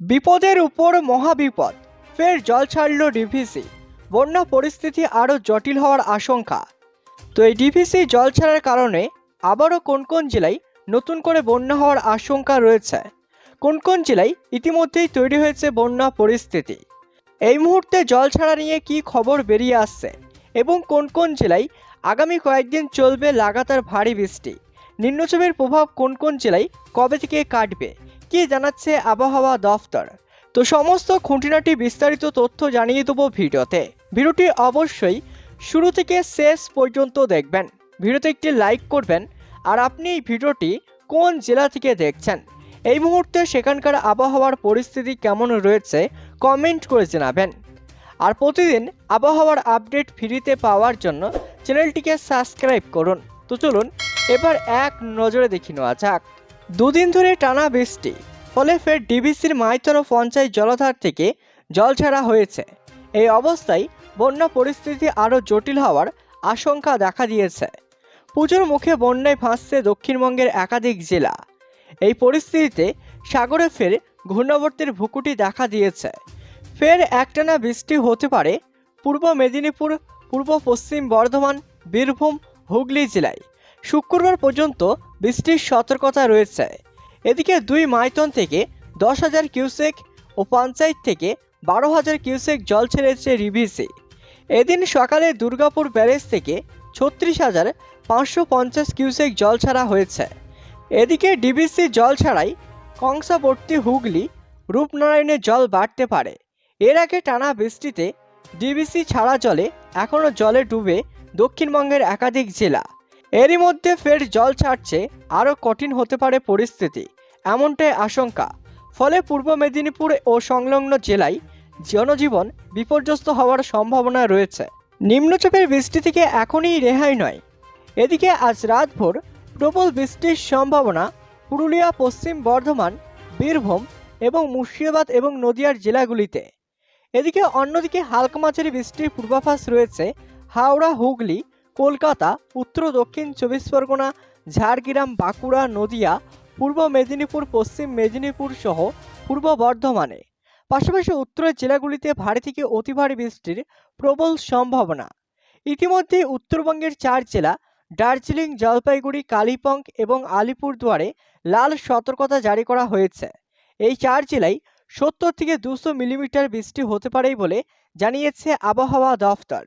বিপদের উপর মহাবিপদ। ফের জল ছাড়ল ডিভিসি বন্যা পরিস্থিতি আরও জটিল হওয়ার আশঙ্কা। তো এই ডিভিসি জল ছাড়ার কারণে আবারও কোন কোন জেলায় নতুন করে বন্যা হওয়ার আশঙ্কা রয়েছে? কোন কোন জেলায় ইতিমধ্যেই তৈরি হয়েছে বন্যা পরিস্থিতি? এই মুহূর্তে জল ছাড়া নিয়ে কি খবর বেরিয়ে আসছে? এবং কোন কোন জেলায় আগামী কয়েকদিন চলবে লাগাতার ভারী বৃষ্টি? নিম্নচাপের প্রভাব কোন কোন জেলায় কবে থেকে কাটবে? কি জানাচ্ছে আবহাওয়া দফতর? তো সমস্ত খুঁটিনাটি বিস্তারিত তথ্য জানিয়ে দেবো ভিডিওতে। ভিডিওটি অবশ্যই শুরু থেকে শেষ পর্যন্ত দেখবেন। ভিডিওতে একটি লাইক করবেন আর আপনি এই ভিডিওটি কোন জেলা থেকে দেখছেন? এই মুহূর্তে সেখানকার আবহাওয়ার পরিস্থিতি কেমন রয়েছে কমেন্ট করে জানাবেন। আর প্রতিদিন আবহাওয়ার আপডেট ফ্রিতে পাওয়ার জন্য চ্যানেলটিকে সাবস্ক্রাইব করুন। তো চলুন, এবার এক নজরে দেখি নেওয়া যাক। দুদিন ধরে টানা বৃষ্টি, ফলে ফের ডিবিসির মাইতর পঞ্চায়েত জলাধার থেকে জল ছাড়া হয়েছে। এই অবস্থায় বন্যা পরিস্থিতি আরও জটিল হওয়ার আশঙ্কা দেখা দিয়েছে। পুজোর মুখে বন্যায় ভাসছে দক্ষিণবঙ্গের একাধিক জেলা। এই পরিস্থিতিতে সাগরে ফের ঘূর্ণাবর্তের ভুকুটি দেখা দিয়েছে। ফের একটানা বৃষ্টি হতে পারে পূর্ব মেদিনীপুর, পূর্ব পশ্চিম বর্ধমান, বীরভূম, হুগলি জেলায়। শুক্রবার পর্যন্ত বৃষ্টির সতর্কতা রয়েছে। এদিকে দুই মাইথন থেকে দশ হাজার কিউসেক ও পঞ্চায়েত থেকে বারো হাজার কিউসেক জল ছেড়েছে রিভিসি এদিন সকালে দুর্গাপুর ব্যারেজ থেকে ছত্রিশ হাজার পাঁচশো পঞ্চাশ কিউসেক জল ছাড়া হয়েছে। এদিকে ডিবিসি জল ছাড়াই কংসাবর্তী হুগলি, রূপনারায়ণে জল বাড়তে পারে। এর আগে টানা বৃষ্টিতে ডিবিসি ছাড়া জলে এখনও জলে ডুবে দক্ষিণবঙ্গের একাধিক জেলা। এরই মধ্যে ফের জল ছাড়ছে, আরও কঠিন হতে পারে পরিস্থিতি। এমনটাই আশঙ্কা। ফলে পূর্ব মেদিনীপুর ও সংলগ্ন জেলায় জনজীবন বিপর্যস্ত হওয়ার সম্ভাবনা রয়েছে। নিম্নচাপের বৃষ্টি থেকে এখনই রেহাই নয়। এদিকে আজ রাতভর প্রবল বৃষ্টির সম্ভাবনা পুরুলিয়া, পশ্চিম বর্ধমান, বীরভূম এবং মুর্শিদাবাদ এবং নদিয়ার জেলাগুলিতে। এদিকে অন্যদিকে হালকা মাঝারি বৃষ্টির পূর্বাভাস রয়েছে হাওড়া, হুগলি কলকাতা, উত্তর, দক্ষিণ চব্বিশ পরগনা, ঝাড়গ্রাম, বাঁকুড়া, নদিয়া, পূর্ব মেদিনীপুর, পশ্চিম মেদিনীপুর সহ পূর্ব বর্ধমানে। পাশাপাশি উত্তরের জেলাগুলিতে ভারী থেকে অতি ভারী বৃষ্টির প্রবল সম্ভাবনা। ইতিমধ্যে উত্তরবঙ্গের চার জেলা, দার্জিলিং, জলপাইগুড়ি, কালিম্পং এবং আলিপুরদুয়ারে লাল সতর্কতা জারি করা হয়েছে। এই চার জেলায় সত্তর থেকে দুশো মিলিমিটার বৃষ্টি হতে পারে বলে জানিয়েছে আবহাওয়া দফতর।